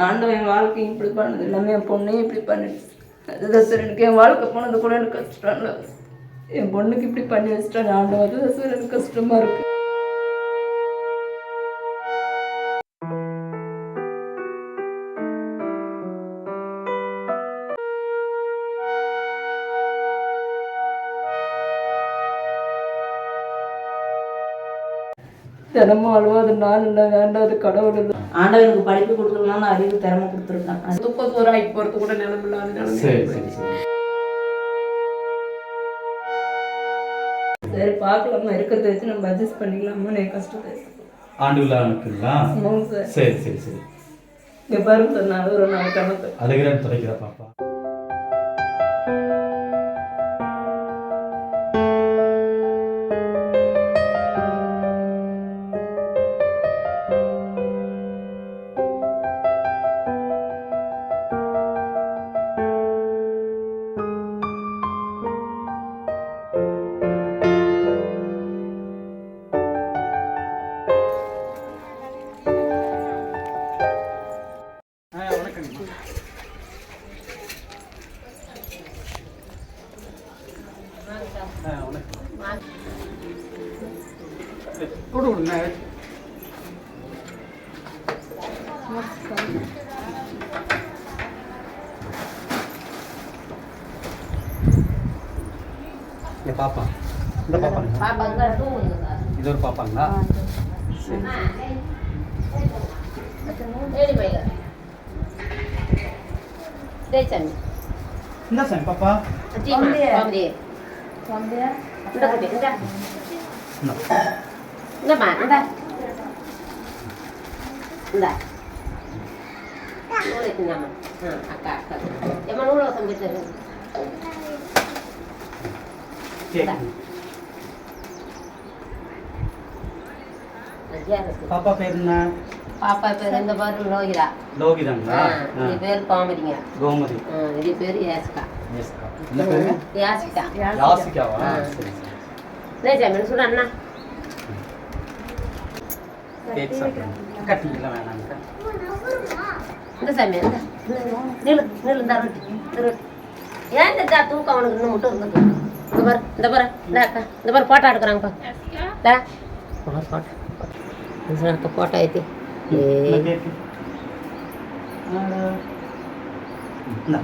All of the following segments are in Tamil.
ஆண்டவன் என் வாழ்க்கையும் இப்படி பண்ணது எல்லாமே என் பொண்ணையும் இப்படி பண்ணிடுச்சு அதுதான் சார் எனக்கு என் வாழ்க்கை போனது கூட எனக்கு கஷ்டம் இல்லை என் பொண்ணுக்கு இப்படி பண்ணி வச்சுட்டா ஆண்டவன் அதுதான் சார் எனக்கு கஷ்டமாக இருக்குது தினமும் அழுவாது நாள் இல்லை வேண்டாது கடவுள் இல்லை ஆண்டவனுக்கு படிப்பு கொடுக்கணும்னு அறிவு திறமை கொடுத்துருக்கான் துக்க சோறு ஆகி போகிறது கூட நிலமில்லாத நிலைமை சரி சரி சரி. சரி பார்க்கலாமா? இருக்கிறத வச்சு நம்ம அட்ஜஸ்ட் பண்ணிக்கலாமா? என் கஷ்டத்தை ஆண்டு விழா சார். சரி சரி சரி. இங்கே பாருங்க சார் நான் ஒரு நாள் கணக்கு அழுகிறேன்னு துடைக்கிறா பாப்பா. yung papangha. Daychan. Nasaan, Papa? Ati, pamdi. Pamdi? Unda kabi, unda. No. Unda ma, unda. Unda. Ulit naman. Ha, akak. Yaman ulo sambil terus. Cek. பாப்பா பேர் என்ன? Papa பேர் இந்த பாரு லோகிதா. லோகிதாங்களா? இது பேர் காமெடிங்க கோமதி. இது பேர் யாசிகா. எஸ்கா இந்த பேரு? யாசிகா. யாசிகாவா? ஆ. சரி சரி. லே ஜாமீன் சொல்ல அண்ணா? கேக் சாப்பிடுங்க. கட்டிங்களா வேணாங்க. இந்த சாமி இந்த நில்லு நில்லு இந்த ரொட்டி ஏன் தூக்கம் அவனுக்கு இன்னும் மட்டும் இருந்தது? இந்த பாரு இந்த பாரு இந்த பாரு போட்டோ எடுக்கிறாங்க பா டா போட்டோ. போட்டோ இந்த அக்கா போட்டோ ஐத்தி ஏ இந்த கேக்கு இந்தா.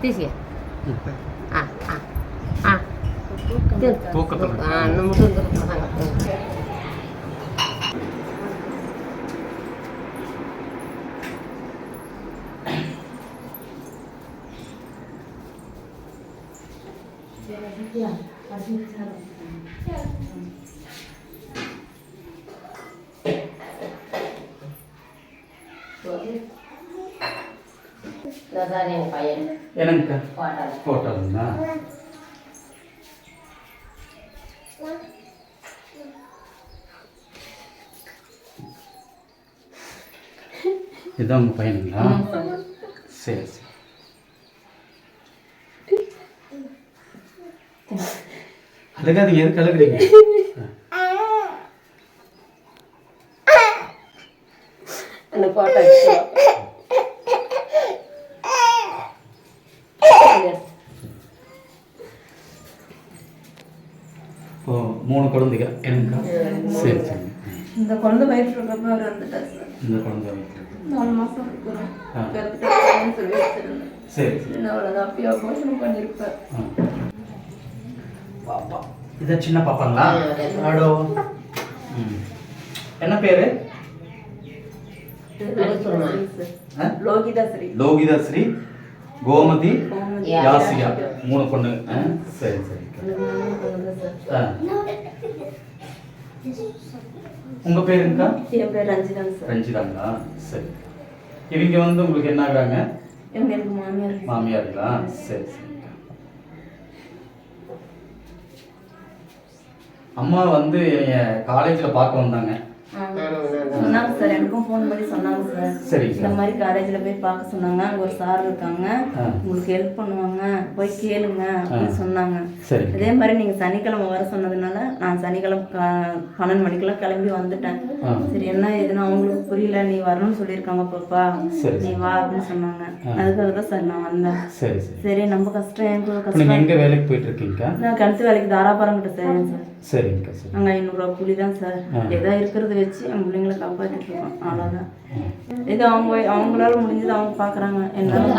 தேசி தூக்கத்துல நம்ம மட்டும் என்னங்கக்கா? போட்டோங்களா இதுதான் உங்கள் பையனுங்களா? சரி சரி. அழுகாதீங்க எதுக்கு அழுகுறீங்க அந்த போட்டோ இப்போ மூணு குழந்தைங்க என்னங்கக்கா சரி சரி இந்த குழந்தை வயிற்று இருக்கப்ப அவர் வந்துட்டார் சார் இந்த குழந்தை மாதம் சொல்லி வச்சிருந்தேன் சரி சரி என்ன அவ்வளோதான் அப்பயே அபோஷனம் பண்ணியிருப்பேன் ஆ. பாப்பா இது சின்ன பாப்பாங்களா ஆடோ. என்ன பேரு ஆ? லோகிதா ஸ்ரீ லோகிதா ஸ்ரீ கோமதி. யாசிகா மூணு பொண்ணு? சரி சரி உங்க பேருங்கக்கா என் பேர் ரஞ்சிதான் சார். ரஞ்சிதாங்களா? சரி. இவங்க வந்து உங்களுக்கு என்ன ஆகுறாங்க? இவங்க எனக்கு மாமியார். மாமியாருங்களா சரி சரி. அம்மா வந்து காலேஜில் பார்க்க வந்தாங்க. சொன்னாங்க சார். எனக்கும் ஃபோன் பண்ணி சொன்னாங்க சார். சரிங்க இந்த சார் மாதிரி காலேஜில் போய் பார்க்க சொன்னாங்க. அங்கே ஒரு சார் இருக்காங்க. உங்களுக்கு ஹெல்ப் பண்ணுவாங்க. போய் கேளுங்க அப்படின்னு சொன்னாங்க. சரிங்க அதே மாதிரி நீங்கள் சனிக்கிழமை வர சொன்னதுனால நான் சனிக்கிழமை பன்னெண்டு மணிக்கெல்லாம் கிளம்பி வந்துட்டேன். சரி என்ன எதுனா அவங்களுக்கு புரியல. நீ வரணும்னு சொல்லியிருக்காங்க பாப்பா. சரி நீ வா அப்படின்னு சொன்னாங்க. அதுக்காக தான் சார் நான் வந்தேன். சரி சரி. சரி நம்ம கஷ்டம் என் கூட இப்போ கஷ்டம் எங்கே வேலைக்கு போயிட்டு இருக்கீங்க நான் கிணத்து வேலைக்கு தாராபுரம் கிட்ட சார். சரிங்கக்கா சரி. அங்கே ஐநூறுரூவா கூலி தான் சார் ஏதோ இருக்கிறத வச்சு என் பிள்ளைங்களை காப்பாற்றிட்டு இருக்கோம். அவ்வளோதான் இது அவங்க அவங்களால முடிஞ்சது அவங்க பார்க்குறாங்க என்னால்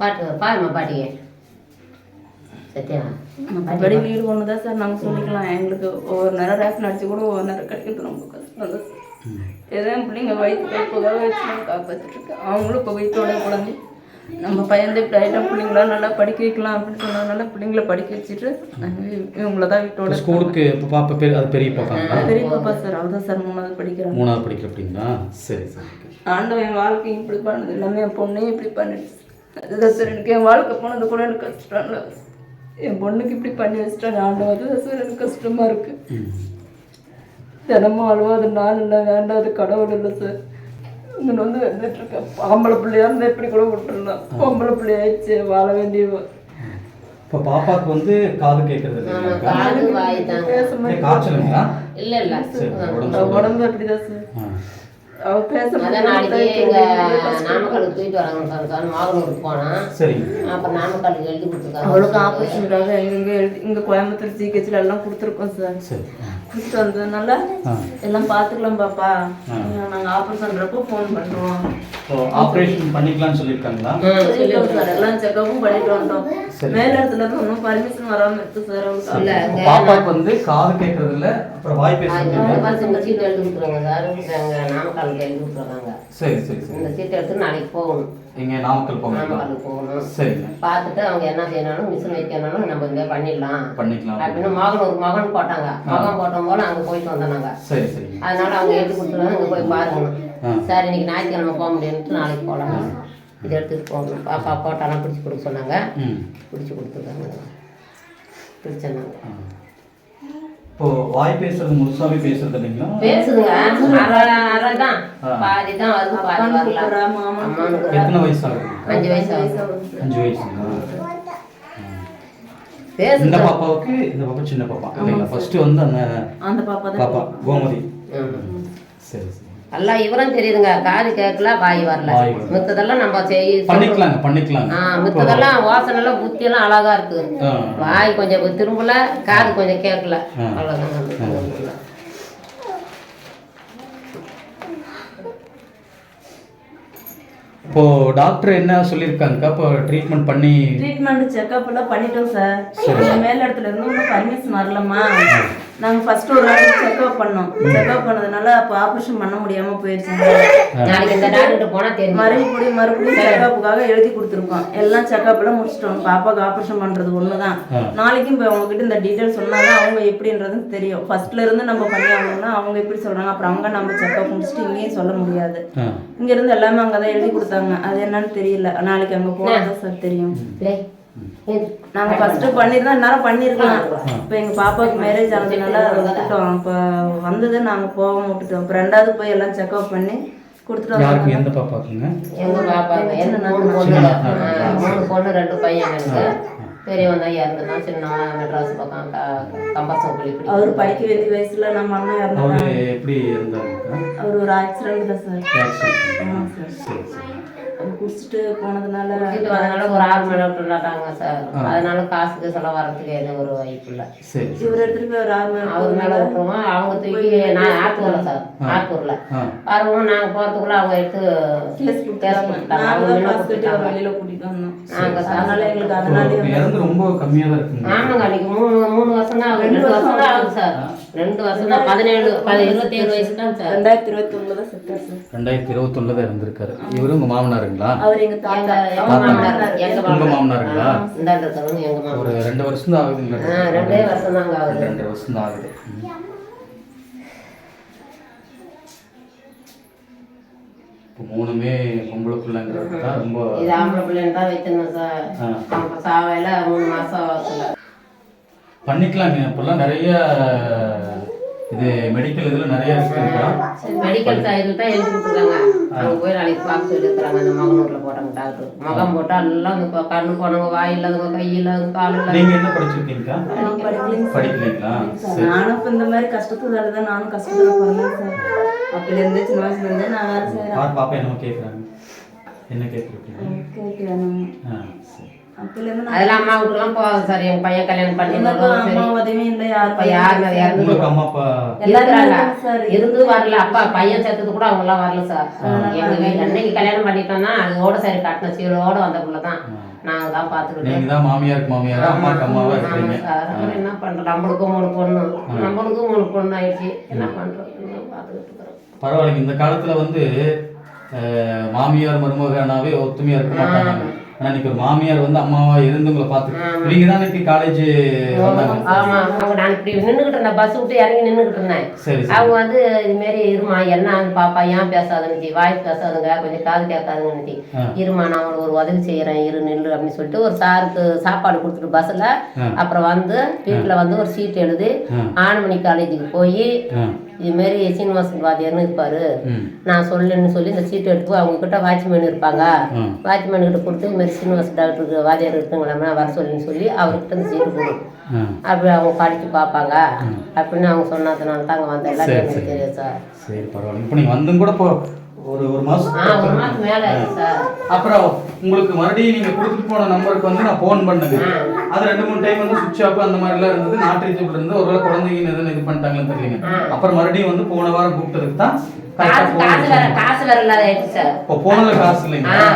பாட்டி பாருமா பாட்டியே மற்றபடி வீடு ஒன்று தான் சார்? நாங்கள் சொல்லிக்கலாம். எங்களுக்கு ஒவ்வொரு நேரம் ரேஷன் அடிச்சு கூட ஒவ்வொரு நேரம் கிடைக்கிறது ரொம்ப கஷ்டம் தான் சார். ஏதோ என் பிள்ளைங்க வயிற்று கற்புக்காக வச்சு காப்பாற்றிட்டு இருக்கேன் அவங்களும் இப்போ வயிற்றோட குழந்தை. நம்ம பையன் இப்படி ஆகிட்டோம் பிள்ளைங்கள நல்லா படிக்க வைக்கலாம் அப்படின்னு சொன்னதுனால பிள்ளைங்கள படிக்க வச்சுட்டு இவங்கள தான் வீட்டோட. ஸ்கூலுக்கு இப்போ பாப்பா பேர் அது பெரிய பாப்பாங்களா பெரிய பாப்பா சார் அவதான் சார் மூணாவது படிக்கிறாங்க. மூணாவது படிக்கிற அப்படிங்களா? சரி சரி. ஆண்டவன் என் வாழ்க்கை இப்படி பண்ணது. எல்லாமே என் பொண்ணையும் இப்படி பண்ணிடுச்சு. அதுதான் சார் எனக்கு என் வாழ்க்கை போனது கூட எனக்கு கஷ்டம் இல்லை என் பொண்ணுக்கு இப்படி பண்ணி வச்சுட்டாங்க. ஆண்டவன் அதுதான் சார் எனக்கு கஷ்டமா இருக்கு. ம். தினமும் அழுவாத நாள் இல்லை வேண்டாத கடவுள் இல்லை சார் இங்கே வந்து வந்துட்டு இருக்கேன் ஆம்பளை பிள்ளையா இருந்தால் எப்படி கூட விட்டுருலாம் பொம்பளை பிள்ளையாயிடுச்சு வாழ வேண்டிய இப்போ பாப்பாவுக்கு வந்து காது கேட்கறது காய்ச்சலுங்களா? இல்ல இல்ல. சரி உடம்பு அப்படிதான் சார். அவ பேச நாமக்கலுக்கு தூக்கிட்டு வராங்க மாகனூருக்கு போனான் சரிங்க. அப்புறம் நாமக்கலுக்கு எழுதி கொடுத்துருக்காங்க. அவளுக்கு ஆப்ரேஷனுக்காக எங்கெங்க எழுதி இங்கே கோயம்புத்தூர் ஜிஹெச்சில் எல்லாம் கொடுத்துருக்கோம் சார் சரி கொடுத்துட்டு வந்ததுனால எல்லாம் பார்த்துக்கலாம் பாப்பா. நாங்கள் ஆப்ரேஷன்றப்போ ஃபோன் பண்ணுறோம் ஆப்ரேஷன் பண்ணிக்கலாம்னு சொல்லியிருக்காங்களா? சொல்லிட்டோம் சார். எல்லாம் செக்கப்பும் பண்ணிட்டு வந்தோம். மேல இடத்துல இருந்து ஒன்றும் பர்மிஷன் வராமல் இருக்கு சார். அங்க பாப்பாவுக்கு வந்து காது கேட்கறது இல்ல அப்புறம் வாய் பேசுறது இந்த சீட்டு எழுதி கொடுத்துருவாங்க சார். நாமக்கலுக்கு எழுதி சரி சரி சரி. இந்த சீட்டை எடுத்து நாளைக்கு போகணும். எங்க நாமக்கல் போகணும் சரிங்க பார்த்துட்டு அவங்க என்ன செய்யணும் மிஷின் வைக்கணும்னாலும் நம்ம இங்கே பண்ணிடலாம். பண்ணிக்கலாம். அப்படின்னு மகன் ஒரு மகன் போட்டாங்க. மகன் போட்ட போல அங்கே போயிட்டு வந்தோம் சரி சரிங்க அதனால அவங்க எழுதி கொடுத்துருவாங்க அங்கே போய் பாருங்க. சார் இன்னைக்கு ஞாயிற்றுக்கிழமை போக முடியும்ட்டு நாளைக்கு போகலாம். இதை எடுத்துகிட்டு போகணும் பாப்பா போட்டாலாம் பிடிச்சி கொடுக்க சொன்னாங்க. பிடிச்சி கொடுத்துருக்காங்க. பிடிச்சாங்க. இப்போ வாய் பேசுறது முழுசாவே பேசுறது இல்லைங்களா? பேசுதுங்க. அரை அரை தான் ஆ. பாதி தான் வருது பாதி வரல கூப்பிடுறா, மாமன் அம்மானு கூப்பிடுறா. எத்தனை வயசு ஆகுது. அஞ்சு வயசு ஆகுது. அஞ்சு இந்த பாப்பாவுக்கு இந்த பாப்பா சின்ன பாப்பா. இல்லைங்களா? ஃபர்ஸ்ட் வந்து அந்த அந்த பாப்பா பாப்பா கோமதி. சரி சரி. நல்லா இவரும் தெரியுதுங்க. காது கேட்கல வாய் வரல. மித்ததெல்லாம் நம்ம செய்ய பண்ணிக்கலாங்க பண்ணிக்கலாங்க. ஆ மித்ததெல்லாம் வாசனை எல்லாம் புத்தி எல்லாம் அழகா இருக்கு. வாய் கொஞ்சம் திரும்பல காது கொஞ்சம் கேட்கல ஆ. அவ்வளவுதாங்க இப்போ டாக்டர் என்ன சொல்லியிருக்காங்கக்கா? இப்போ ட்ரீட்மெண்ட் பண்ணி ட்ரீட்மெண்ட் செக்அப் எல்லாம் பண்ணிட்டோம் சார். மேல் இடத்துல இருந்து பர்மிஷன் வரலம்மா. நாங்கள் ஃபர்ஸ்ட் ஒரு வாட்டி செக்அப் பண்ணோம். செக்அப் பண்ணதுனால அப்போ ஆப்ரேஷன் பண்ண முடியாம போயிடுச்சுங்க நாளைக்கு இந்த டாக்டர் போனா தெரியும். மறுபடியும் மறுபடியும் செக்அப்புக்காக எழுதி கொடுத்துருக்கோம். எல்லாம் செக்அப்லாம் முடிச்சிட்டோம். பாப்பாக்கு ஆப்ரேஷன் பண்றது ஒன்று தான். நாளைக்கும் இப்போ அவங்ககிட்ட இந்த டீட்டெயில் சொன்னாதான் அவங்க எப்படின்றதுன்னு தெரியும். ஃபர்ஸ்ட்ல இருந்து நம்ம பண்ணி ஆகணும்னா அவங்க எப்படி சொல்றாங்க? அப்புறம் அங்கே நம்ம செக்அப் முடிச்சுட்டு இங்கேயும் சொல்ல முடியாது. ஆ. இங்க இருந்து எல்லாமே அங்கே தான் எழுதி கொடுத்தாங்க. அது என்னன்னு தெரியல. நாளைக்கு அங்கே போனால் சார் தெரியும். டேய், ஏய், நாங்க ஃபர்ஸ்ட் பண்ணிருந்தோம் நேரம் பண்ணிருக்கலாம். இப்போ எங்க பாப்பாவுக்கு மேரேஜ் ஆனதுனால விட்டுட்டோம் இப்போ வந்தது நாங்க போகாம விட்டுட்டோம். இப்போ ரெண்டாவது போய் எல்லாம் செக்அப் பண்ணி கொடுத்துட்டு யாருக்கு? எந்த பாப்பாக்குங்க? எங்க பாப்பாங்க எனக்கு மூணு பொண்ணு. மூணு பொண்ணு ரெண்டு பையன் எனக்கு பெரியவன் தான் இறந்துதான் சின்னவன் மெட்ராஸ் பக்கம் க- கம்பர்சம் பள்ளி அவர் படிக்க வேண்டிய வயசுல நம்ம அண்ணன் அவரு இறந்தாங்க எப்படி அவர் ஒரு ஆக்சிடென்ட் தான் சார். ஆமா சார் சரி. குடிச்சிட்டு போனதுனால வரதுனால ஒரு ஆறு மணி நேரம் விட்டுட்டாங்க சார். அதனால காசுக்கு செலவு வரதுக்கு எந்த ஒரு வாய்ப்பு இல்லை. சரி இவர் எடுத்துட்டு போய் ஒரு ஆறு மணி அவர் மேல விட்டுருவோம் அவங்க தூக்கி நான் ஆத்தூர்ல சார். ஆத்தூர்ல வரவும் நாங்க போறதுக்குள்ள அவங்க எடுத்து கேஸ் கொடுத்தாங்க. வெளியில கூட்டிட்டு வந்தோம். நாங்க அதனால எங்களுக்கு அதனாலே ரொம்ப கம்மியாக தான் இருக்குங்க. ஆமாங்க அன்னைக்கு மூணு மூணு வருஷம் தான் ரெண்டு வருஷம் தான் ஆகுது. சார். ரெண்டு வருஷம் தான் பதினேழு பதி- இருபத்தேழு வயசு தான் சார் ரெண்டாயிரத்தி இருபத்தி ஒண்ணுல தான் செத்தார் சார் ரெண்டாயிரத்தி இருபத்தொன்னுல தான் இருந்திருக்காரு இவரு உங்க மாமனாருங்களா? அவர் எங்க தாத்தா. உங்க மாமனார். மாமனாருங்களா? இந்த இருக்கிறவங்க எங்க மாமனார். ஒரு ரெண்டு வருஷம் தான் ஆகுதுங்களா ரெண்டே வருஷம் தாங்க ஆகுது. ரெண்டு வருஷம் தான் ஆகுது. இப்போ மூணுமே பொம்பளை பிள்ளைங்கிறது தான் ரொம்ப இது ஆம்பளை பிள்ளைன்னு தான் வைக்கணும் சார். சாவையில மூணு மாசம் ஆகுதுல பண்ணிக்கலாங்க இப்போல்லாம் நிறைய இது மெடிக்கல் இதில் நிறைய இருக்குங்கக்கா மெடிக்கல் சைடில் தான் எழுதி கொடுத்துருக்காங்க அங்கே போய் நாளைக்கு பார்க்க சொல்லியிருக்கிறாங்க அந்த மகனூரில் போட்டாங்க டாக்டர் முகம் போட்டால் எல்லாம் அந்த கண்ணு போனவங்க வாய் இல்லாதவங்க கை இல்லாதவங்க கால் இல்லாதவங்க நீங்கள் என்ன சார். படிக்கலீங்களா? நானும் இப்போ இந்த மாதிரி கஷ்டத்துல தான் நானும் கஷ்டத்துல பிறந்தேன் சார். அப்பலேருந்தே சின்ன வயசுல இருந்தே நான் வேலை செய்கிறேன் பாப்பா என்னமோ கேட்குறாங்க என்ன கேட்குறீங்க கேட்கிறேன் ஆ சரி. அதெல்லாம் அம்மா வீட்டுலாம் போகாது சார். என் பையன் கல்யாணம் சார். இருந்து வரல. அப்பா பையன் சேர்த்தது கூட அவங்க எல்லாம் வரல சார். எங்க என்னைக்கு கல்யாணம் பண்ணிட்டோம்னா அதோட சரி கட்டின சீரோட வந்த புள்ள தான் நாங்க தான் பாத்துக்கிட்டோம் நீங்கள் தான் மாமியாருக்கு மாமியாரா அம்மாக்கு அம்மாவா சார். என்ன பண்றோம் நம்மளுக்கும் மூணு பொண்ணு. நம்மளுக்கும் மூணு பொண்ணு ஆயிடுச்சு என்ன பண்றோம் பாத்துக்கிட்டு இருக்கிறோம். பரவாயில்லைங்க. இந்த காலத்துல வந்து மாமியார் மருமகனாவே ஒத்துமையா இருக்க மாட்டாங்க. ஆனா இன்னைக்கு ஒரு மாமியார் வந்து அம்மாவா இருந்து உங்களை பார்த்து நீங்க தான் இன்னைக்கு காலேஜ் வந்தாங்க. ஆமா அவங்க நான் இப்படி நின்றுகிட்டு இருந்தேன். பஸ் விட்டு இறங்கி நின்றுகிட்டு இருந்தேன். அவங்க வந்து இது மாரி இருமா என்ன பாப்பா? ஏன் பேசாதுன்னு வாய் பேசாதுங்க. கொஞ்சம் காது கேட்காதுங்கன்னு ஆ. இருமா நான் அவங்களுக்கு ஒரு உதவி செய்யறேன் இரு நில்லு அப்படின்னு சொல்லிட்டு ஒரு சாருக்கு சாப்பாடு கொடுத்துட்டு பஸ்ல. அப்புறம் வந்து வீட்டுல வந்து ஒரு சீட் எழுதி. ஆனமணி காலேஜுக்கு போய் ஆ இது மாரி சீனிவாசன் வாத்தியார்னு இருப்பாரு. நான் சொல்லுன்னு சொல்லி இந்த சீட் எடுத்து போய் அவங்க கிட்ட வாட்ச்மேன் இருப்பாங்க. ம். வாட்ச்மேன் கிட்ட கொடுத்து இது மாதிரி சீனிவாசன் டாக்டருக்கு வாத்தியார் இருக்குங்களாம்மா வர சொல்லுன்னு சொல்லி அவர்கிட்ட இந்த சீட்டு கொடு அப்படி அவங்க படிச்சு பார்ப்பாங்க. அப்படின்னு அவங்க சொன்னதுனால தான் அங்கே வந்த எல்லாமே எனக்கு தெரியும் சார். சரி பரவாயில்ல. இப்போ நீங்க வந்தும் கூட இப்போ ஒரு ஒரு மாசம் அப்புறம் உங்களுக்கு மறுபடியும் நீங்க கொடுத்துட்டு போன நம்பருக்கு வந்து நான் ஃபோன் பண்ணுங்க அது ரெண்டு மூணு டைம் வந்து சுவிட்ச் ஆஃப் அந்த மாதிரி எல்லாம் இருந்தது நாட்டு ரீச்சபிள் இருந்து ஒருவேளை குழந்தைங்க எதுவும் இது பண்ணிட்டாங்கன்னு தெரியல அப்புறம் மறுபடியும் வந்து போன வாரம் கூப்பிட்டதுக்கு தான் காசு போன் காசு வேற இல்லாத ஆயிடுச்சு சார்.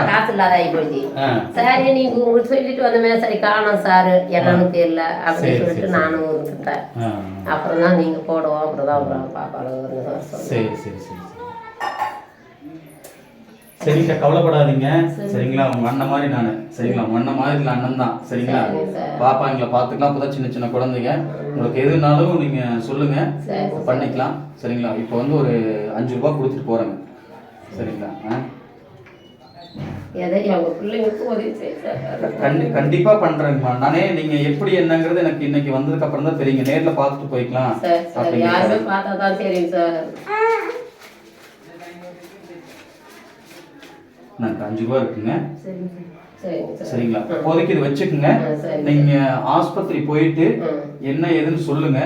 காசு இல்லாத ஆகி போச்சு. சரி நீங்க உங்களுக்கு சொல்லிட்டு வந்தமே சரி காணும் சார். என்னன்னு தெரியல அப்படின்னு சொல்லிட்டு. நானும் ஆ. அப்புறம் தான் நீங்க போடுவோம். அப்புறம் தான் சரி சரி சரி. சரிங்க கவலைப்படாதீங்க. சரிங்களா? உங்க அண்ணன் மாதிரி நான். சரிங்களா? உங்க அண்ணன் மாதிரி இல்லை அண்ணன் தான். சரிங்களா? சரிங்க சார். பாப்பா எங்களை பார்த்துக்கலாம். அப்பதான் சின்ன சின்ன குழந்தைங்க. உங்களுக்கு எதுனாலும் நீங்க சொல்லுங்க. பண்ணிக்கலாம். சரிங்களா? இப்போ வந்து ஒரு அஞ்சு ரூபாய் கொடுத்துட்டு போறேங்க. சரிங்களா? கண்டிப்பா பண்றேங்கம்மா நானே நீங்க எப்படி என்னங்கிறது எனக்கு இன்னைக்கு வந்ததுக்கு அப்புறம் தான் தெரியுங்க. நேர்ல பார்த்துட்டு போய்க்கலாம். யாருமே பார்த்தா தான் தெரியும் சார். எனக்கு அஞ்சு ரூபா இருக்குங்க. சரிங்க சார். சரிங்க சார். சரிங்களா. இப்போதைக்கு இது வச்சுக்கோங்க. நீங்க ஆஸ்பத்திரி போயிட்டு. என்ன ஏதுன்னு சொல்லுங்க.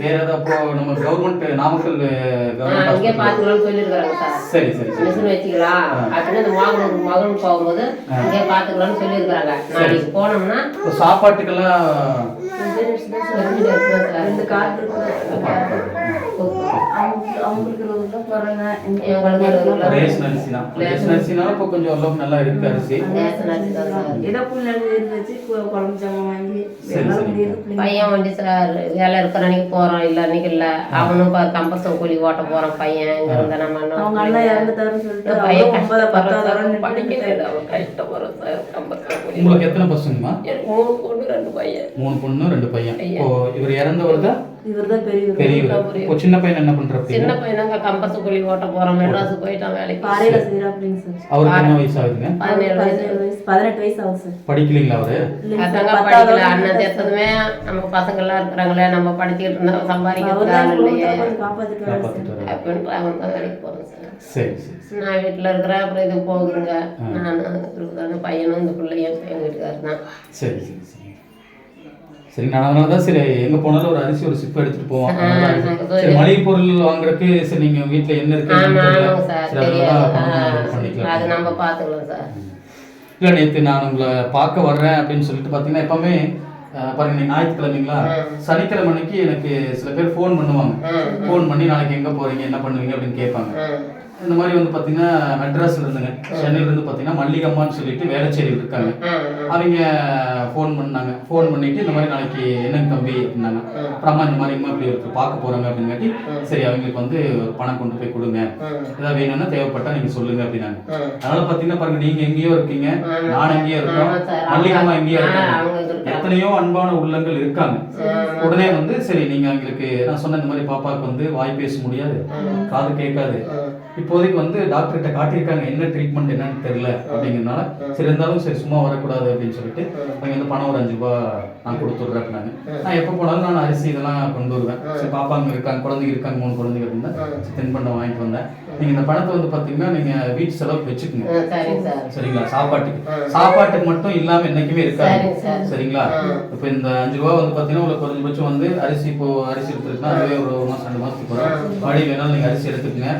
வேற ஏதாவது அப்போ நம்ம கவர்மெண்ட் நாமக்கல் சொல்லியிருக்காங்க சார். சரி மிஷின் வச்சுக்கலாம் அப்படின்னு அந்த மகன் மகன் போகும்போது இங்கே பார்த்துக்கலாம்னு சொல்லியிருக்கிறாங்க நாளைக்கு போனோம்னா சாப்பாட்டுக்கெல்லாம் ரெண்டு கார்டு ரேஷன் அரிசி தான் ரேஷன் அரிசினாலும் இப்போ கொஞ்சம் ஓரளவுக்கு நல்லா இருக்கு அரிசி. பையன் வண்டி சார் வேலை இருக்கிற அன்னைக்கு போறோம் இல்ல அன்னைக்கு இல்ல. அவனும் கம்பசம் கூலி ஓட்ட போறான் பையன் இங்க இருந்த நம்ம பையன் கஷ்டப்படுறான் நின்னுட்டு படிக்கிறது அவன் கஷ்டப்படுறான் சார் கம்பசம் கூலி உங்களுக்கு எத்தனை பசங்கம்மா? மூணு பொண்ணு ரெண்டு பையன். மூணு பொண்ணு ரெண்டு பையன். இப்போ இவர் இறந்தவர் தான்? இவர்தான் பெரியவர். பெரியவர். இப்போ சின்ன பையன் என்ன பண்றாரு சின்ன பையனாங்க கூலி ஓட்ட போறான் மெட்ராஸ் போயிட்டான் வேலைக்கு. பாறையில செய்யறாப்லிங்க சார் அவருக்கு என்ன வயசு ஆகுதுங்க? பதினேழு வயசு. பதினெட்டு வயசு ஆகும் சார். படிக்கலீங்களா அவரு? படிக்கல. அண்ணன் சேர்த்ததுமே நம்ம பசங்க எல்லாம் இருக்கிறாங்களே நம்ம படிச்சுக்கிட்டு இருந்தா வராரு சார். நான் வீட்டில் இருக்கிறேன் அப்புறம் இது போகுதுங்க. நான் இருக்குதான பையனும் இந்த பிள்ளையும் எங்கள் வீட்டுக்காரர் தான். சரி சரி. சரி நான் அதனால தான் சரி எங்க போனாலும் ஒரு அரிசி ஒரு சிப்பு எடுத்துட்டு போவோம். சரி மளிகை பொருள் வாங்குறதுக்கு சரி நீங்க வீட்ல என்ன இருக்கு அது நம்ம பார்த்துக்கலாம் சார். இல்லை நேற்று நான் உங்களை பார்க்க வர்றேன் அப்படின்னு சொல்லிட்டு பார்த்தீங்கன்னா எப்பவுமே பாருங்க நீ ஞாயிற்றுக்கிழமைங்களா? சனிக்கிழமை அன்னைக்கு எனக்கு சில பேர் ஃபோன் பண்ணுவாங்க. ஃபோன் பண்ணி நாளைக்கு எங்கே போறீங்க? என்ன பண்ணுவீங்க? அப்படின்னு கேட்பாங்க. இந்த மாதிரி வந்து பார்த்தீங்கன்னா மெட்ராஸ்ல இருந்துங்க. சென்னையில இருந்து பார்த்தீங்கன்னா மல்லிகம்மான்னு சொல்லிட்டு வேளச்சேரியில் இருக்காங்க. அவங்க ஃபோன் பண்ணாங்க. ஃபோன் பண்ணிட்டு இந்த மாதிரி நாளைக்கு என்னங்க தம்பி அப்படின்னாங்க. அப்புறம் அம்மா இந்த மாதிரி இப்படி ஒருத்தர் பார்க்க போறாங்க அப்படின்னு காட்டி சரி அவங்களுக்கு வந்து பணம் கொண்டு போய் கொடுங்க. ஏதாவது வேணும்னா தேவைப்பட்டா நீங்க சொல்லுங்க அப்படின்னாங்க. அதனால பாத்தீங்கன்னா பாருங்க நீங்க எங்கேயோ இருக்கீங்க. நான் எங்கேயோ இருக்கோம். மல்லிகம்மா எங்கேயோ இருக்காங்க. எத்தனையோ அன்பான உள்ளங்கள் இருக்காங்க. உடனே வந்து சரி நீங்க அவங்களுக்கு நான் சொன்ன இந்த மாதிரி பாப்பாவுக்கு வந்து வாய் பேச முடியாது. காது கேட்காது. இப்போதைக்கு வந்து டாக்டர்கிட்ட காட்டியிருக்காங்க என்ன ட்ரீட்மெண்ட் என்னன்னு தெரியல அப்படிங்கிறதுனால சரி இருந்தாலும் சரி சும்மா வரக்கூடாது அப்படின்னு சொல்லிட்டு அவங்க வந்து பணம் ஒரு அஞ்சு ரூபா நான் கொடுத்துட்றேன் அப்படின்னாங்க. நான் எப்போ போனாலும் நான் அரிசி இதெல்லாம் கொண்டு வருவேன். சரி பாப்பாங்க இருக்காங்க குழந்தைங்க இருக்காங்க மூணு குழந்தைங்க சரி தென்பண்டம் வாங்கிட்டு வந்தேன். நீங்க இந்த பணத்தை வந்து பாத்தீங்கன்னா நீங்க வீட்டு செலவுக்கு வச்சுக்கோங்க. சரிங்களா சாப்பாட்டுக்கு. சாப்பாட்டுக்கு மட்டும் இல்லாம என்னைக்குமே இருக்காது. சரிங்க சார். சரிங்களா? இப்போ இந்த அஞ்சு ரூபா வந்து பாத்தீங்கன்னா உங்களுக்கு குறைஞ்சபட்சம் வந்து அரிசி இப்போ அரிசி எடுத்துருக்குன்னா அதுவே ஒரு மாசம் ரெண்டு மாசத்துக்கு வரும். மறுபடியும் வேணாலும் நீங்க அரிசி எடுத்துக்கங்க.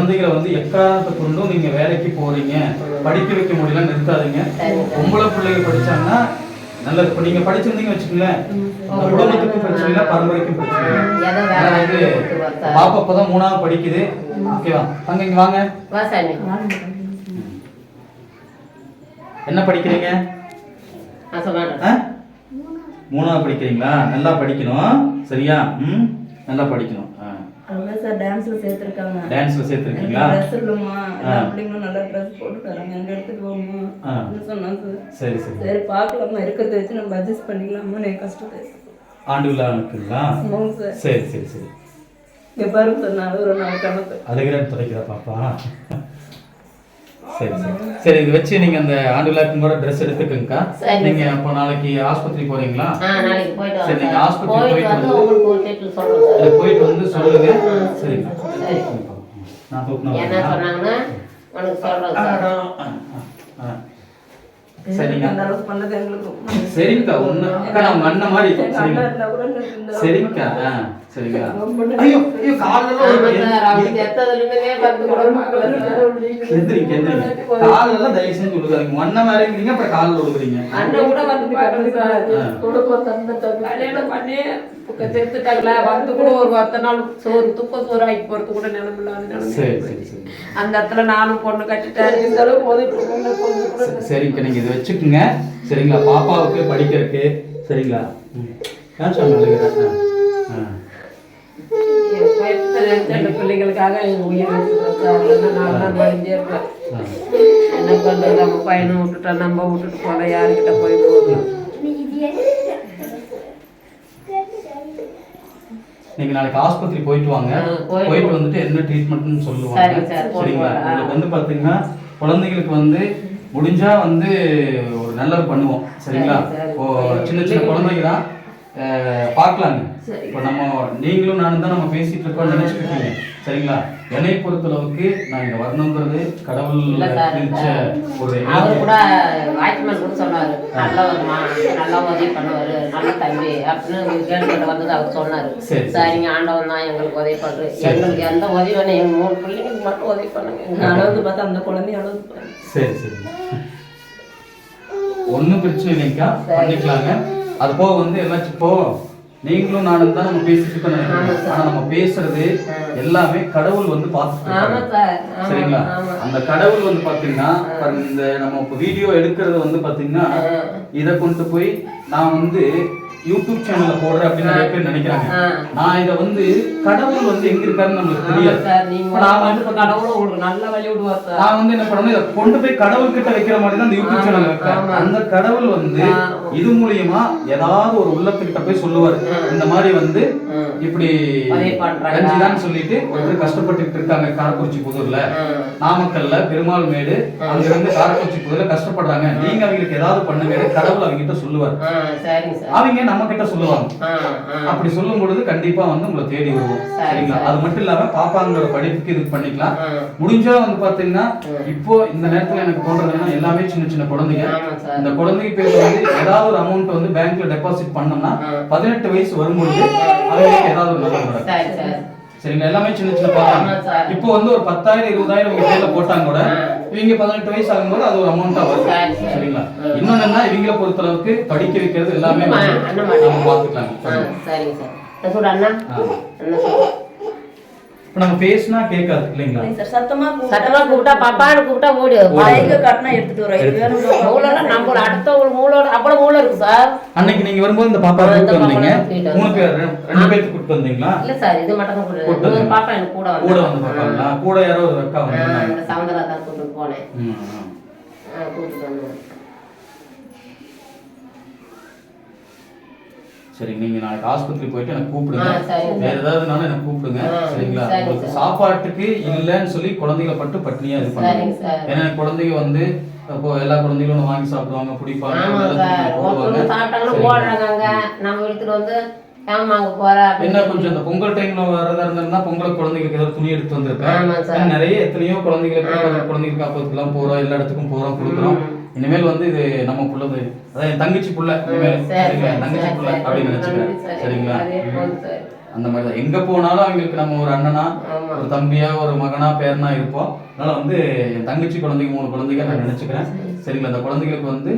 குழந்தைகளை வந்து எக்காரணத்தை கொண்டும் நீங்க வேலைக்கு போறீங்க? படிக்க வைக்க முடியல நிறுத்தாதீங்க. பொம்பளை பிள்ளைங்க படிச்சாங்கன்னா நல்லது. இப்போ நீங்க படிச்சிருந்தீங்க வச்சுக்கோங்களேன் குடும்பத்துக்கும் பிரச்சனை இல்லை பரம்பரைக்கும் பிரச்சனை இல்லை. வந்து. பாப்பா இப்பதான் மூணாவது படிக்குது. ஓகேவா? அங்க இங்க வாங்க. என்ன படிக்கிறீங்க? மூணாவது படிக்கிறீங்களா? நல்லா படிக்கணும். சரியா? ம்? நல்லா படிக்கணும். அதான் சார் டான்ஸ்ல சேர்த்துருக்காங்க. டான்ஸ்ல சேர்த்துருக்கீங்களா? ட்ரெஸ் இல்லைம்மா. பிள்ளைங்களும் நல்லா ட்ரெஸ் போட்டு தராங்க. எங்க. அப்படின்னு சொன்னாங்க சார். சரி சரி. சரி பார்க்கலாமா? இருக்கிறத வச்சு நம்ம அட்ஜஸ்ட் பண்ணிக்கலாமா என் கஷ்டத்தை ஆண்டு விழா இருக்குங்களா சார். சரி சரி இங்க பாருங்க சார் நான் ஒரு நாள் கணக்கு. அதுகிறேன் துடைக்கிறா பாப்பா. சரி சரி. சரி இது வச்சு நீங்க அந்த ஆண்டு விழாக்கு கூட ட்ரெஸ் எடுத்துக்கங்கக்கா. நீங்க அப்போ நாளைக்கு ஆஸ்பத்திரி போறீங்களா? ஆ நாளைக்கு போயிட்டு சரி, வரேன் நீங்க சார். ஆஸ்பத்திரி போயிட்டு போயிட்டு வந்து உங்களுக்கு போயிட்டு வந்து சொல்லுங்க. சரிங்களா சரி. நான் தூக்கினா என்ன சொன்னாங்கன்னா உனக்கு சொல்றேன் சரிங்க சரிங்கக்கா ஒண்ணு. அக்கா நான் உங்க அண்ணன் மாதிரி சரிங்க சரிங்கக்கா சரிங்களா? ஐயோ ஐயோ காலில் எந்திரிங்க எந்திரிங்க. காலெல்லாம் தயவு செஞ்சு விழுகாதீங்க வேறங்கிறீங்க அப்புறம் காலில் விழுகுறீங்க அண்ணன் கூட வந்து. கொடுப்போம் தந்த கல்யாணம் பண்ணி செத்துட்டாங்களா வந்து கூட ஒரு பத்து நாள் சோறு துப்ப சோறு ஆக்கி போறது கூட நிலமில்லாத நிலைமை சரி சரி சரி. அந்த இடத்துல நானும் பொண்ணு கட்டிட்டேன். இந்த அளவுக்கு உதவி பண்ண கொஞ்சம் கூட சரி, சரிங்கக்கா நீங்க இதை வச்சுக்கோங்க. சரிங்களா? பாப்பாவுக்கு படிக்கிறதுக்கு. சரிங்களா? ம். ஏன் சொன்ன அழுகிறேன்? ஆ. ஆ. என் வயித்துல இருந்த ரெண்டு பிள்ளைங்களுக்காக என் உயிர் இருப்பேன். ஆ. என்ன பண்றது? நம்ம பையனை விட்டுட்டா நம்ம விட்டுட்டு போனா யாருக்கிட்ட போய் போகலாம்? நீங்க நாளைக்கு ஆஸ்பத்திரி போயிட்டு வாங்க. போயிட்டு வந்துட்டு என்ன ட்ரீட்மெண்ட்னு சொல்லுவாங்க. சரிங்களா. உங்களுக்கு வந்து பாத்தீங்கன்னா குழந்தைங்களுக்கு வந்து முடிஞ்சா வந்து ஒரு நல்லது பண்ணுவோம். சரிங்களா? சரி, சரி. இப்போ சின்ன சின்ன குழந்தைங்க தான் பார்க்கலாங்க. இப்போ நம்ம நீங்களும் நானும் தான் நம்ம பேசிட்டு இருக்கோம்னு நினைச்சிட்டு இருக்கீங்க சரிங்களா? என்னை பொறுத்தளவுக்கு நான் இங்க வரணுங்கிறது கடவுள். விதிச்ச ஒரு அவரு. கூட வாட்ச்மேன் கூட சொன்னாரு. நல்லவருமா நல்லா உதவி பண்ணுவாரு நல்ல தம்பி அப்படின்னு கேட்டு வந்தது அவர் சொன்னாரு. சரி. சரிங்க ஆண்டவன் தான் எங்களுக்கு உதவி பண்றது எங்களுக்கு எந்த உதவி வேணும்? எங்க மூணு பிள்ளைங்களுக்கு மட்டும் உதவி பண்ணுங்க. அளவுக்கு பார்த்தா அந்த குழந்தைய அளவுக்கு பாருங்க. சரி சரி. ஒன்றும் பிரச்சனை இல்லைங்கக்கா பண்ணிக்கலாங்க. அது போக வந்து என்னாச்சு இப்போ நீங்களும் நானும் தான் நம்ம பேசிட்டு இருக்கோம். ஆனா நம்ம பேசுறது எல்லாமே கடவுள் வந்து பார்த்துட்டு சரிங்களா? அந்த கடவுள் வந்து பாத்தீங்கன்னா இந்த நம்ம வீடியோ எடுக்கிறது வந்து பாத்தீங்கன்னா இத கொண்டு போய் நான் வந்து யூடியூப் சேனல்ல போடுறேன் அப்படின்னு நிறைய பேர் நினைக்கிறாங்க. நான் இத வந்து கடவுள் வந்து எங்க இருக்காருன்னு நம்மளுக்கு தெரியாது நான் வந்து நல்ல வழி விடுவார் சார் நான் வந்து என்ன பண்ணணும் இதை கொண்டு போய் கடவுள் கிட்ட வைக்கிற மாதிரி தான் அந்த யூடியூப் சேனல் வைப்பேன். அந்த கடவுள் வந்து. இது மூலியமா ஏதாவது ஒரு உள்ளத்துக்கிட்ட போய் சொல்லுவாரு இந்த மாதிரி வந்து. இப்படி. ரஞ்சிதான்னு சொல்லிட்டு ஒருத்தர் கஷ்டப்பட்டுட்டு இருக்காங்க காரக்குறிச்சி புதூர்ல. நாமக்கல்ல பெருமாள் மேடு அங்க இருந்து காரக்குறிச்சி புதூர்ல கஷ்டப்படுறாங்க நீங்க அவங்களுக்கு ஏதாவது பண்ணுங்க கடவுள் அவங்க கிட்ட சொல்லுவார் அவங்க நம்ம கிட்ட சொல்லுவாங்க அப்படி சொல்லும் பொழுது கண்டிப்பா வந்து உங்களை தேடி வருவோம். சரி, சரிங்களா? சரி. அது மட்டும் இல்லாம பாப்பாங்களோட படிப்புக்கு இது பண்ணிக்கலாம். முடிஞ்சா வந்து பாத்தீங்கன்னா இப்போ இந்த நேரத்துல எனக்கு தோன்றதுன்னா எல்லாமே சின்ன சின்ன குழந்தைங்க. இந்த குழந்தைங்க பேர்ல வந்து ஏதாவது ஒரு அமௌண்ட் வந்து பேங்க்ல டெபாசிட் பண்ணோம்னா. பதினெட்டு வயசு வரும்பொழுது அவங்களுக்கு ஏதாவது ஒரு சார் சரிங்களா? எல்லாமே சின்ன சின்ன பாப்பாங்க. இப்போ வந்து ஒரு பத்தாயிரம் இருபதாயிரம் உங்க பேர்ல போட்டாங்க கூட. இவங்க பதினெட்டு வயசு ஆகும்போது அது ஒரு அமௌண்டா வரும். சரி, சரி. சரிங்களா? இன்னொன்னு என்ன இவங்கள பொறுத்தளவுக்கு படிக்க வைக்கிறது எல்லாமே. நம்ம பாத்துக்கலாம் ஆ சரிங்க சார். நான் அண்ணா? இப்ப நம்ம பேசினா கேட்காது இல்லைங்களா? சத்தமா கூப்பிட்டா- சத்தமா கூப்பிட்டா பாப்பான்னு கூப்பிட்டா ஓடி கைக்கு காட்டினா எடுத்துட்டு வரோம் மூலம் நம்ம அடுத்தவங்க மூலம் அவ்வளவு மூலம் இருக்கு சார். அன்னைக்கு நீங்க வரும்போது இந்த பாப்பா கூட்டு வந்தீங்க. பேர் ரெண்டு- பேர்த்து கூட்டு வந்தீங்களா? இல்ல சார். இது மட்டும் தான் வந்தீங்க. பாப்பா எனக்கு கூட கூட வந்தா. பாப்பாங்களா? கூட யாரோ ஒரு அக்கா வந்தாங்க இந்த சவுந்தரா தான் போனேன். கூட்டிட்டு வந்தேன். சரி நீங்க நாளைக்கு ஆஸ்பத்திரி போயிட்டு எனக்கு கூப்பிடுங்க. வேற ஏதாவதுனாலும் எனக்கு கூப்பிடுங்க. சரிங்களா? சரி, உங்களுக்கு. சாப்பாட்டுக்கு இல்லைன்னு சொல்லி குழந்தைகளை பட்டு பட்னியா இது பண்ணுங்க ஏன்னா குழந்தைங்க வந்து இப்போ எல்லா குழந்தைகளும் வாங்கி சாப்பிடுவாங்க பிடிப்பாங்க நம்ம எடுத்துட்டு வந்து போற என்ன கொஞ்சம் இந்த பொங்கல் டைம்ல வரதா இருந்தா பொங்கல் குழந்தைகளுக்கு ஏதாவது துணி எடுத்து. ஏன்னா நிறைய எத்தனையோ குழந்தைகளுக்கு குழந்தைகளுக்கு காப்பதுக்கெல்லாம் போறோம் எல்லா இடத்துக்கும் போறோம் கொடுக்குறோம். இனிமேல் வந்து இது நம்ம புள்ளது அதான் என் தங்கச்சி புள்ள. இனிமேல் சரி, சரிங்களா? தங்கச்சி புள்ள. அப்படின்னு நினைச்சுக்கிறேன். சார். சரிங்களா. அந்த மாதிரி தான். எங்க போனாலும் அவங்களுக்கு நம்ம ஒரு அண்ணனா. ஒரு தம்பியா ஒரு மகனா பேரனா இருப்போம். அதனால வந்து என் தங்கச்சி குழந்தைங்க மூணு குழந்தைங்க நான் நினைச்சுக்கிறேன். சரிங்களா? அந்த குழந்தைங்களுக்கு வந்து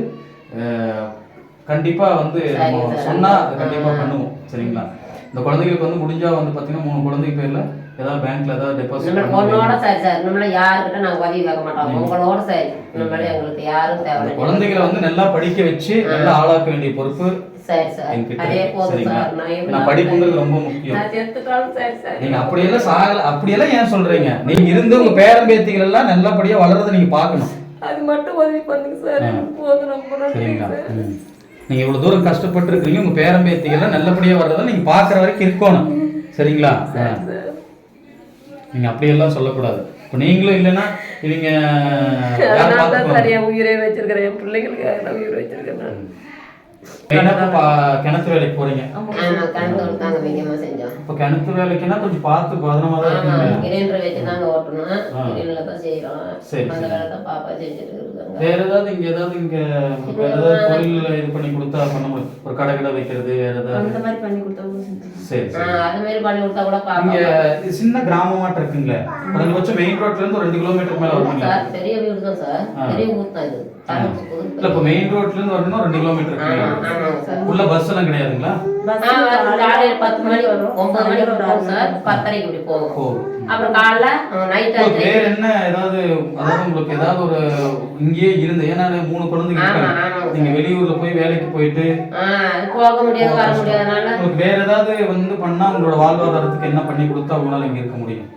கண்டிப்பா வந்து நம்ம. சொன்னா அதை கண்டிப்பா பண்ணுவோம். சரிங்களா? இந்த குழந்தைங்களுக்கு வந்து முடிஞ்சா வந்து பாத்தீங்கன்னா மூணு குழந்தைங்க பேர்ல ஏதாவது பேங்க்ல ஏதாவது டெபாசிட் பொண்ணோட சரி சார். நம்மள யாருக்கிட்ட நாங்க உதவி கேட்க மாட்டோம். உங்களோட சரி. நம்மள எங்களுக்கு யாரும் தேவை குழந்தைகளை வந்து நல்லா படிக்க வச்சு நல்லா ஆளாக்க வேண்டிய பொறுப்பு படிப்புங்கிறது ரொம்ப முக்கியம். நீங்க அப்படியெல்லாம் சாகல அப்படியெல்லாம் ஏன் சொல்றீங்க? நீங்க இருந்து உங்க பேரம்பேத்திகள் எல்லாம் நல்லபடியா வளர்றதை நீங்க பார்க்கணும். அது மட்டும் உதவி பண்ணுங்க சார். போதும். ரொம்ப நன்றி சரிங்களா சார் ம். நீங்க இவ்வளவு தூரம் கஷ்டப்பட்டு இருக்கிறீங்க உங்க பேரம்பேத்திகள் எல்லாம் நல்லபடியா வர்றதை நீங்க பாக்குற வரைக்கும் இருக்கணும். சரிங்களா? ஆ. நீங்க அப்படியெல்லாம் சொல்லக்கூடாது. இப்போ நீங்களும் இல்லைன்னா இவங்க யார் நான் தான் சார் பார்த்துக்குவாங்க என் உயிரை வச்சிருக்கிறேன். என் பிள்ளைங்களுக்காக நான் உயிரை வச்சிருக்கேன் கிணத்து வேலைக்கு போறீங்க. இப்போ கிணத்து வேலைக்குன்னா கொஞ்சம் பார்த்து பதனமா தான் இருக்கீங்க கிரைண்டர் வச்சு தாங்க ஓட்டணும். ஆ. கிரைண்டர்ல தான் செய்யறோம் சரி, அந்த சரி. வேலை தான் பாப்பா செஞ்சுட்டு இருக்காங்க வேற ஏதாவது இங்க ஏதாவது இங்க வேற ஏதாவது தொழில் இது பண்ணி கொடுத்தா பண்ண முடியும். ஒரு கடை கடை வைக்கிறது வேற ஏதாவது? அந்த மாதிரி பண்ணி கொடுத்தா. சரி அது மாதிரி பண்ணி கொடுத்தா கூட இங்க பாப்பா இது சின்ன கிராமமாட்டம் இருக்குங்களே. மெயின் ரோட்ல இருந்து ஒரு ரெண்டு கிலோமீட்டர் மேல வருவீங்களா சார் பெரிய வீடு தான் சார். ஆ. பெரிய ஊர் தான் இது. தரப்பு புது இல்ல இப்ப மெயின் ரோட்ல இருந்து வரணும் ரெண்டு கிலோமீட்டர் உள்ள பஸ் எல்லாம் கிடையாதுங்களா? காலையில பத்து மணி வரும். ஒன்பது மணிக்கு போகும் சார். பத்தரைக்கு இப்படி போகும். ஓ அப்புறம் காலைல நைட் வேற என்ன ஏதாவது அதாவது உங்களுக்கு ஏதாவது ஒரு இங்கேயே இருந்து ஏன்னா மூணு குழந்தைங்க இருக்காங்க. நீங்க வெளியூர்ல போய் வேலைக்கு போயிட்டு ஆ, போக முடியாது வர முடியாதனால. உங்களுக்கு வேற ஏதாவது வந்து பண்ணா உங்களோட வாழ்வாதாரத்துக்கு என்ன பண்ணி கொடுத்தா உங்களால இங்க இருக்க முடியும்?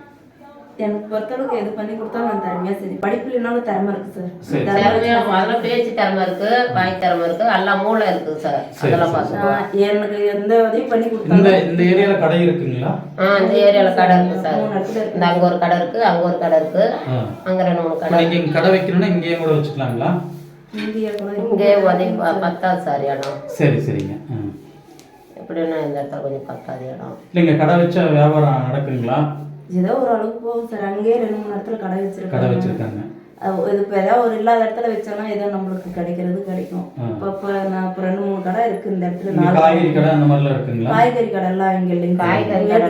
எனக்கு பொறுத்தளவுக்கு எது பண்ணி கொடுத்தாலும் நான் திறமையா சரி படிப்பு இல்லைனாலும் திறமை இருக்கு சார். சரி. திறமை திறமையா பேச்சு திறமை இருக்கு வாய் திறமை இருக்கு எல்லாம் மூளை இருக்குது சார். அதெல்லாம். பார்த்து எனக்கு எந்த உதவியும் பண்ணி கொடுத்தாலும் இந்த ஏரியால கடை இருக்குங்களா? ஆ இந்த ஏரியால கடை இருக்கு சார். இருக்கு. இந்த அங்க ஒரு கடை இருக்கு அங்க ஒரு கடை இருக்கு. அங்க ரெண்டு மூணு கடை நீங்க இங்க கடை வைக்கணும்னா இங்கேயே கூட வச்சுக்கலாங்களா? இங்கே உதவி பத்தாது சார் இடம். சரி சரிங்க. எப்படின்னா இந்த இடத்துல கொஞ்சம் பத்தாது இடம். இல்லைங்க கடை வச்சா வியாபாரம் நடக்குங்களா? ஏதோ ஒரு அளவுக்கு போகும் சார். அங்கேயே ரெண்டு மூணு இடத்துல கடை கடை வச்சிருக்காங்க. இது இப்போ ஏதாவது ஒரு இல்லாத இடத்துல வச்சோம்னா ஏதோ நம்மளுக்கு கிடைக்கிறது கிடைக்கும். இப்போ இப்போ நான் இப்போ ரெண்டு மூணு கடை இருக்கு இந்த இடத்துல காய்கறி கடை அந்த மாதிரிலாம் இருக்குங்களா? காய்கறி கடை எல்லாம் இங்க இல்லைங்க. காய்கறி கடை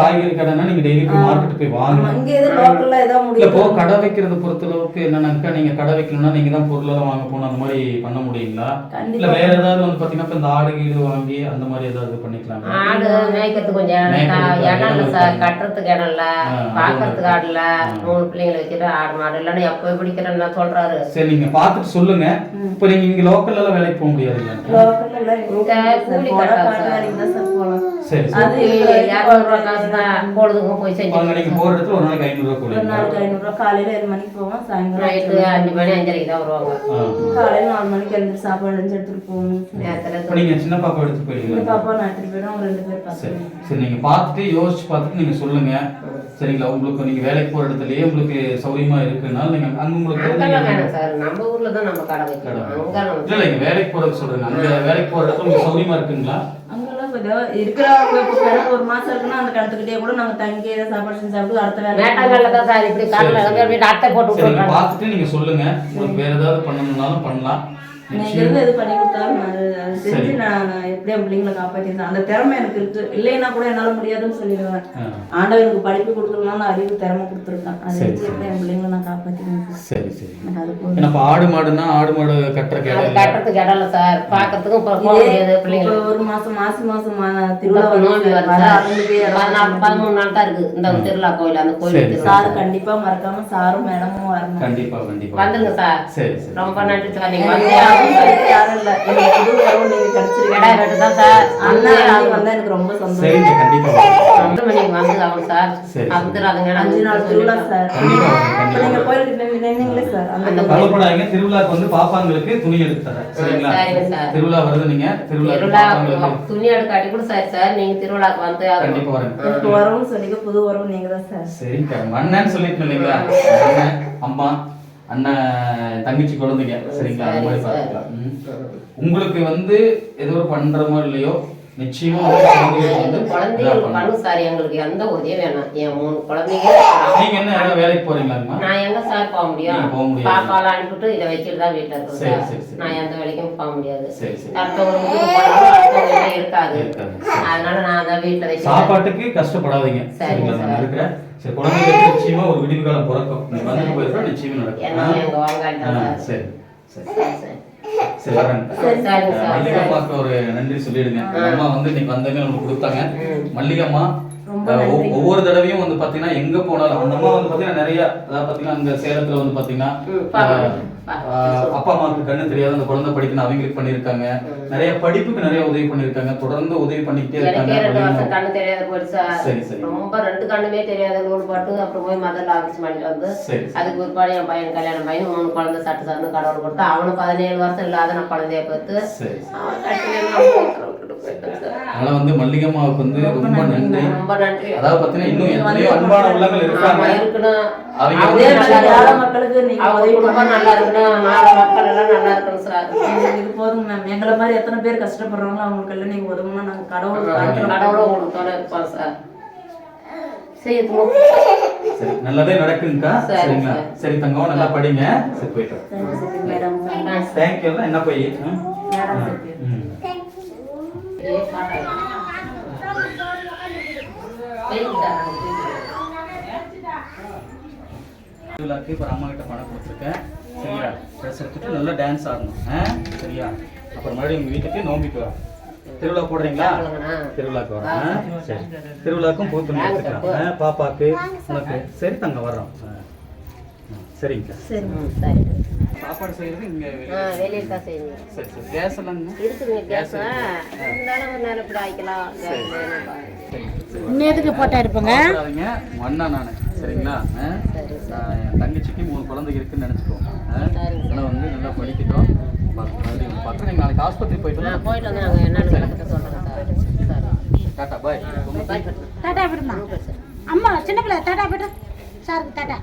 காய்கறி. கடைனா நீங்க டெய்லி மார்க்கெட் போய் வாங்கணும் இங்க எதுவும் லோக்கல்ல ஏதாவது இல்ல முடியும் இப்போ கடை வைக்கிறத பொறுத்த அளவுக்கு என்னன்னாக்கா நீங்க கடை வைக்கணும்னா நீங்க தான் பொருள் எல்லாம் வாங்க போகணும் அந்த மாதிரி பண்ண முடியுங்களா? இல்ல வேற ஏதாவது வந்து பாத்தீங்கன்னா இப்ப இந்த ஆடு கீடு வாங்கி அந்த மாதிரி ஏதாவது பண்ணிக்கலாம் ஆடு மேய்க்கிறதுக்கு கொஞ்சம் இடம் இல்லை சார். கட்டுறதுக்கு இடம் இல்லை. பார்க்கறதுக்கு ஆடு இல்லை. மூணு பிள்ளைங்களை வச்சுட்டு ஆடு மாடு இல்லைன்னு எப்போ பிடிக்கிறேன்னு சொல்றாரு. சரி நீங்க பார்த்துட்டு சொல்லுங்க. இப்போ நீங்க இங்க லோக்கல்ல எல்லாம் வேலைக்கு போக எல்லாம் இங்க கூலி சார். அது இரநூறுவா காசு தான் பொழுதுக்கும் போய் அவங்க நீங்க செஞ்சு போற இடத்துல ஒரு நாளைக்கு ஐநூறு ரூபாய் ஒரு கொடுங்க நாளைக்கு ஐநூறுரூவா காலையில ஏழு மணிக்கு போவோம் சாயங்காலம் நைட்டு அஞ்சு மணி அஞ்சரைக்கு தான் வருவாங்க. காலையில நாலு மணிக்கு எழுந்து சாப்பாடு எழுந்து எடுத்துட்டு போகணும் நேரத்தில் நீங்க சின்ன பாப்பா எடுத்து இந்த போயிடுவீங்களா பாப்பா நான் எடுத்துட்டு போயிடும் அவங்க ரெண்டு பேர் சரி சரி நீங்க பார்த்துட்டு யோசிச்சு பார்த்துட்டு நீங்க சொல்லுங்க. சரிங்களா? உங்களுக்கு நீங்க வேலைக்கு போற இடத்துலயே உங்களுக்கு சௌரியமா இருக்குனால நீங்க அங்க உங்களுக்கு நீங்க- சார். நம்ம ஊர்ல தான் நம்ம கடை வைக்கணும் இல்ல இங்க வேலைக்கு போறது சொல்றேங்க அங்க வேலைக்கு போற இடத்துல உங்களுக்கு சௌரியமா இருக்குங்களா? இருக்கிறவங்க இப்போ ஒரு மாசம் இருக்குன்னா அந்த கிணத்துக்கிட்டே கூட நாங்க தங்கி சாப்பாடு செஞ்சு சாப்பிட்டு அடுத்த வேலை தான் சார். இப்படி கடலை போட்டு நீங்க பார்த்துட்டு நீங்க சொல்லுங்க. உங்களுக்கு வேற ஏதாவது பண்ணணும்னாலும் பண்ணலாம். நீங்க இருந்து எது பண்ணி கொடுத்தாலும் நான். செஞ்சு நான் என் பிள்ளைங்களை காப்பாற்றிடுறேன் அந்த திறமை எனக்கு இருக்கு. இல்லைன்னா கூட என்னால முடியாதுன்னு சொல்லிடுவேன். ஆ, ஆண்டவன் எனக்கு படிப்பு கொடுக்கலனாலும் அறிவு திறமை கொடுத்துருக்கான். அதை சரி, வச்சு எப்படி என் பிள்ளைங்களை நான் காப்பாற்றிடுவேன் சார். சரி எனக்கு ஆடு மாடுன்னா ஆடு மாடு கட்டுற அது கேடை கட்டுறதுக்கு இடம் இல்லை சார். பார்க்கறதுக்கும் இப்போ ஒரு மாசம் மாசி மாசம் மா- திருவிழா பதிமூணு நாள் தான் இருக்கு. இந்த திருவிழா கோயில் அந்த கோயில் சரி, கண்டிப்பா மறக்காம சாரும் மேடமும் வரணும். கண்டிப்பா கண்டிப்பா. வந்துருங்க சார். சரி சரி. ரொம்ப நன்றி சார். நீங்க வந்து யாரும் இல்ல எனக்கு புது வரவும் நீங்க கடை கிடைச்சிருக்கீங்க தான் சார் அண்ணா அண்ணி வந்தா எனக்கு ரொம்ப சந்தோஷம் சரிங்க கண்டிப்பா மணிக்கு வந்து ஆகும் சார் அஞ்சு நாள் திருவிழா சார் கண்டிப்பா வரேன், இப்ப கண்டிப்பா நீங்க வரேன். கோயிலுக்கு நின்னு- நின்னீங்களே சார் அந்த கவலைப்படாதீங்க திருவிழாக்கு வந்து பாப்பாங்களுக்கு துணி எடுத்து தரேன் சரிங்களா சரிங்க சார். திருவிழா வருது நீங்க திருவிழா திருவிழா பாப்பாங்களுக்கு துணி எடுக்காட்டி கூட சரி சார் நீங்க திருவிழாக்கு வந்து ஆகணும். கண்டிப்பா வரேன் எனக்கு சொன்னீங்க புது வரவும் நீங்க தான் சார் சரிங்க உங்க அண்ணன் சொல்லிட்டு இல்லைங்களா அண்ணன் அம்மா அண்ணன் தங்கச்சி குழந்தைங்க சரிங்களா? அந்த மாதிரி. பார்த்துக்கலாம். உங்களுக்கு வந்து ஏதோ ஒரு பண்றமோ இல்லையோ நிச்சயமா. பண்ணு சார் எங்களுக்கு எந்த உதவியும் வேணாம். என் மூணு குழந்தைங்க நீங்க என்ன ஏதாவது வேலைக்கு போறீங்களாங்கம்மா நான் எங்க சார் போக முடியும்? போக முடியாது. பாப்பால அனுப்பிட்டு இதை வச்சுட்டு தான் வீட்டுல இருக்கேன். நான் எந்த வேலைக்கும் போக முடியாது. சரி சரி. அடுத்தவங்க வீட்டுக்கு போனாலும் அடுத்தவங்க வீட்டுல இருக்காது. அதனால நான் தான் வீட்டுல வச்சு சாப்பாட்டுக்கு கஷ்டப்படாதீங்க. சரிங்க சார். இருக்கிறேன். சரி குழந்தைங்களுக்கு நிச்சயமா ஒரு விடிவு காலம் பிறக்கும். நீ வந்துட்டு போயிருக்கா நிச்சயமா நடக்கும். சார் சரி. சரி சரி, சரி. சரி வரேன். சரி, சரிங்க சார். மல்லிகை அம்மாக்கு ஒரு நன்றி சொல்லிடுங்க. அம்மா வந்து இன்னைக்கு வந்தவங்க நமக்கு கொடுத்தாங்க. மல்லிகை அம்மா ரொம்ப அஹ், ஒவ்- நன்றி. ஒவ்வொரு தடவையும் வந்து பாத்தீங்கன்னா எங்க போனாலும் அந்த அம்மா வந்து பாத்தீங்கன்னா நிறைய அதாவது பாத்தீங்கன்னா அங்க சேலத்துல வந்து பாத்தீங்கன்னா அப்பா அம்மாவுக்கு கண்ணு தெரியாத அந்த குழந்தை படிக்கணும் அவங்களுக்கு பண்ணிருக்காங்க நிறைய படிப்புக்கு நிறைய உதவி பண்ணிருக்காங்க தொடர்ந்து உதவி பண்ணிக்கிட்டே இருக்காங்க. கண்ணு தெரியாத போயிடுச்சு சார் சரி. ரொம்ப ரெண்டு கண்ணுமே தெரியாத நூல் பாட்டு அப்புறம் போய் மதர்ல ஆஃபீஸ் பண்ணிட்டு வந்து. அதுக்கு பிற்பாடு என் பையன் கல்யாணம் பையன் மூணு குழந்தை சட்டு சார்ந்து கடவுள் கொடுத்து அவனும் பதினேழு வருஷம் இல்லாத நான் குழந்தைய பார்த்து அவன் கட்டிலே. அதனால வந்து மல்லிகை அம்மாவுக்கு வந்து ரொம்ப நன்றி ரொம்ப நன்றி அதாவது பாத்தீங்கன்னா இன்னும் எத்தனையோ அன்பான உள்ளங்கள் இருக்காங்க இருக்கணும் அவங்க. மக்களுக்கு நீங்க நல்லா இருக்கணும் மக்கள் எல்லாம் நல்லா இருக்கணும் சார். இது போதும் மேம் எங்களை மாதிரி எத்தனை பேர் கஷ்டப்படுறாங்களோ அவங்களுக்கு எல்லாம் நீங்க உதவணும்னா நாங்க கடவுள். கடவுளும் உங்களுக்கு இருப்பான் சார். சரி சரி நல்லதே நடக்குங்கக்கா. சரி, சரிங்களா? சரி. தங்கம் நல்லா படிங்க. சரி போயிட்டு. மேடம் தேங்க்யூ என்ன போய்? மேடம் திருவிழாக்கு இப்போ அம்மா கிட்ட பணம் கொடுத்துருக்கேன். சரியா? ட்ரெஸ் எடுத்துட்டு நல்லா டான்ஸ் ஆடணும். ஆ? சரியா? அப்புறம் மறுபடியும் உங்கள் வீட்டுக்கு நோம்பிட்டு வரோம் திருவிழா போடுறீங்களா? திருவிழாக்கு வரோம்? சரி. திருவிழாக்கும் பூத்துணி எடுத்துக்கலாம். ஆ, பாப்பாக்கு உனக்கு. சரி தங்க வர்றோம். சரிங்க. சரி சரி. சாப்பாடு செய்யறது இங்கே வெளியில் தான் செய்யுங்க சரி சரி. கேஸ் இருக்குங்க கேஸ் இருந்தாலும் ஒரு நேரம் இப்படி ஆயிக்கலாம். இன்னும் போட்டோ எடுப்போங்க? அவசராதீங்க மண்ணா நான். சரிங்களா? என் தங்கச்சிக்கு மூணு குழந்தைங்க இருக்குன்னு நினச்சிக்கோ அதனால் வந்து நல்லா படிக்கட்டும். பார்த்து நீங்கள் நாளைக்கு ஆஸ்பத்திரி போயிட்டு போயிட்டு வந்து நாங்கள் என்னென்னு சொல்கிறேன் டாட்டா பாய். பாய். டாடா விடுமா. அம்மா சின்ன பிள்ளை டாடா விடு. சாருக்கு டாடா.